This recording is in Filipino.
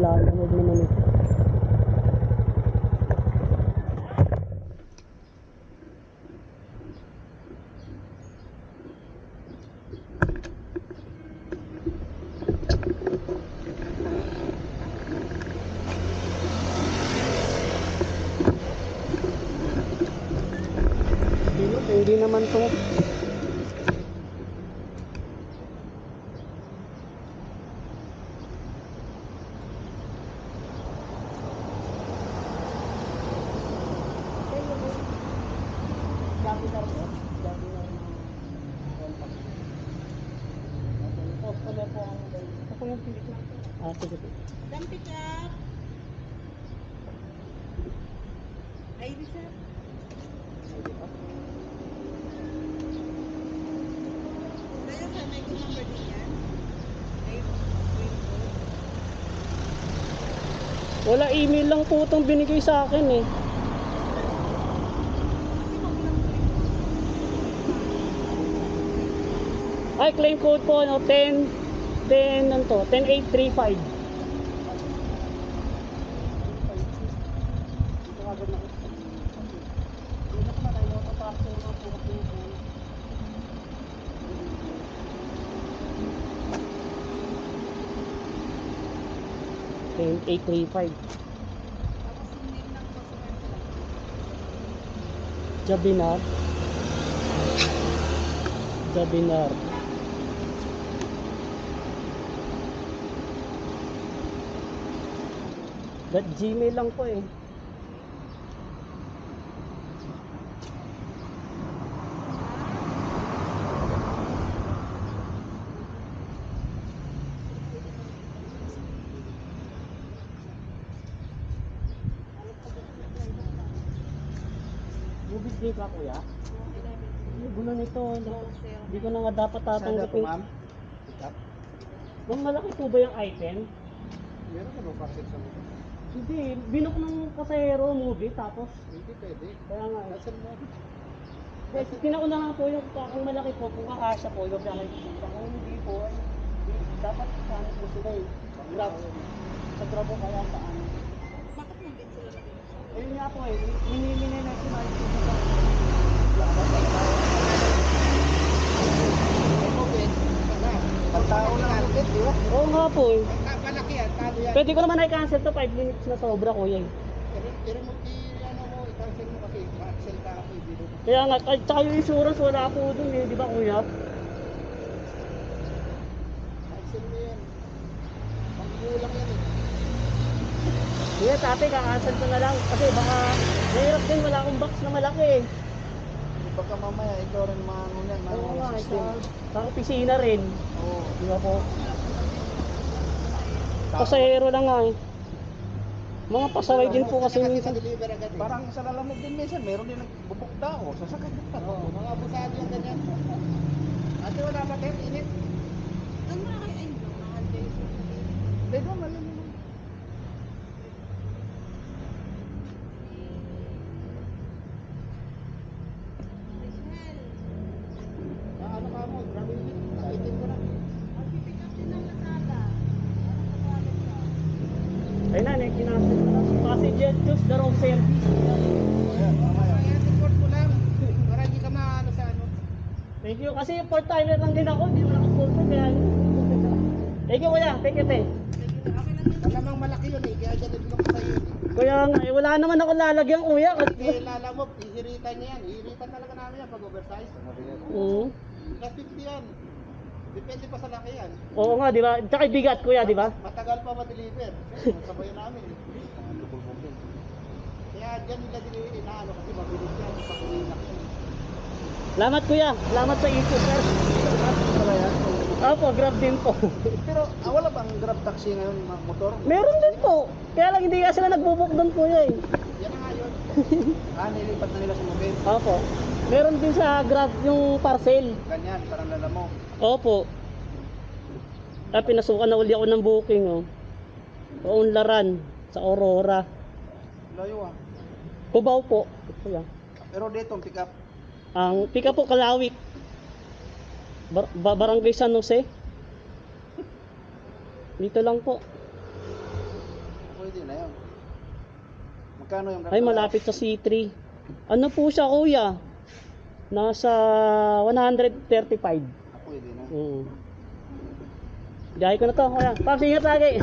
Ang lalamog naman ito. Hindi, hindi naman to. Ah, sige po. Pick up. ID sir. Kaya sa may number din yan. Ay. Wala email lang po itong binigay sa akin eh. Ay, claim code po, no, 10, 10, ano to, 10835. Ten, eight, three, five. Jabinar. Jabinar. That Gmail lang po eh. Bubis din ka kuya? Gulo nito. Hindi ko na nga dapat Saan tatanggapin. up? Ma'am, malaki po ba yung item? Meron ka ba parcel sa mga? Hindi, binok ng pasahero movie tapos Hindi pwede. kaya nga eh. Nasaan mo? Kasi pinaunahan po yung kung malaki po, kung kakasya po, yung kaya nakikita. Kung hindi po, ay, dapat sana po sila eh. Grab. Sa grab po kaya sa ano. Bakit nandito sila nag Ayun nga po eh, minimini na sa ang ulit, di ba? Oo nga po eh. Yan. Pwede ko naman i-cancel to 5 minutes na sobra kuya eh. Pero, mo, ano mo, i-cancel mo kasi, ma-cancel ka ako, hindi mo. Kaya nga, at saka yung insurance wala po dun eh, di ba kuya? Cancel mo yan. Pangkulang yan eh. Sige, tate, kakancel ko na lang. Kasi baka, mahirap din, wala akong box na malaki eh. Baka mamaya, ikaw rin mga ano yan, mga Oo nga, eh, system. sa, sa opisina rin. Oo. Di ba po? Pasahero lang nga eh. Mga pasaway din po kasi minsan. Parang sa lalamog din minsan, meron din nagbubuk daw, sasakay ka pa. Oo, mga abusado yung ganyan. Ate, wala ba tayo init? Na kayo ay no, mahal kayo sa Hindi, doon, malam mo. Michelle. Ah, ano ka mo, grabe yun. Kaitin ko na. Mag-pick up din ng Lazada. Ano sa wallet ka? Ayun na, eh, kinancel ko na. Passenger choose the wrong service. Mo lang. Ano. Thank you. Kasi part timer lang din ako. Hindi mo nakasponsor. Kaya Thank you kuya. Thank you, lang yun. Malamang malaki yun eh, kaya dyan nag-block sa iyo. Kuya, eh, wala naman ako lalagyan kuya. Hindi lalamog, ihiritan niya yan. Ihiritan talaga namin yan pag oversize. Oo. Kapit yan. Depende pa sa laki yan. Oo nga, di ba? Tsaka bigat kuya, di ba? Matagal pa ma-deliver. Sabayan namin. Kaya dyan nila deliver, inaano kasi mabilis yan. Pag laki yan. Salamat kuya. Salamat sa info, sir. Opo, grab din po. Pero ah, wala bang grab taxi ngayon mga motor? Meron din po. Kaya lang hindi nga sila nagbubuk doon kuya eh. Yan na nga yun. Ah, nilipat na nila sa mobil. Opo. Meron din sa grab yung parcel. Ganyan, parang lalamo. Opo. Ah, pinasukan na uli ako ng booking, oh. Paunlaran sa Aurora. Layo ah. Cubao po. Kuya. Pero dito, pick up. Ang pika po Kalawit. Bar- ba- barangay San Jose. Dito lang po. pwede na yun. Magkano yung Ay, malapit sa C3. Ano po siya, kuya? Nasa 135. Ah, pwede na. Mm. Biyahe ko na to, kuya. Paps, ingat lagi.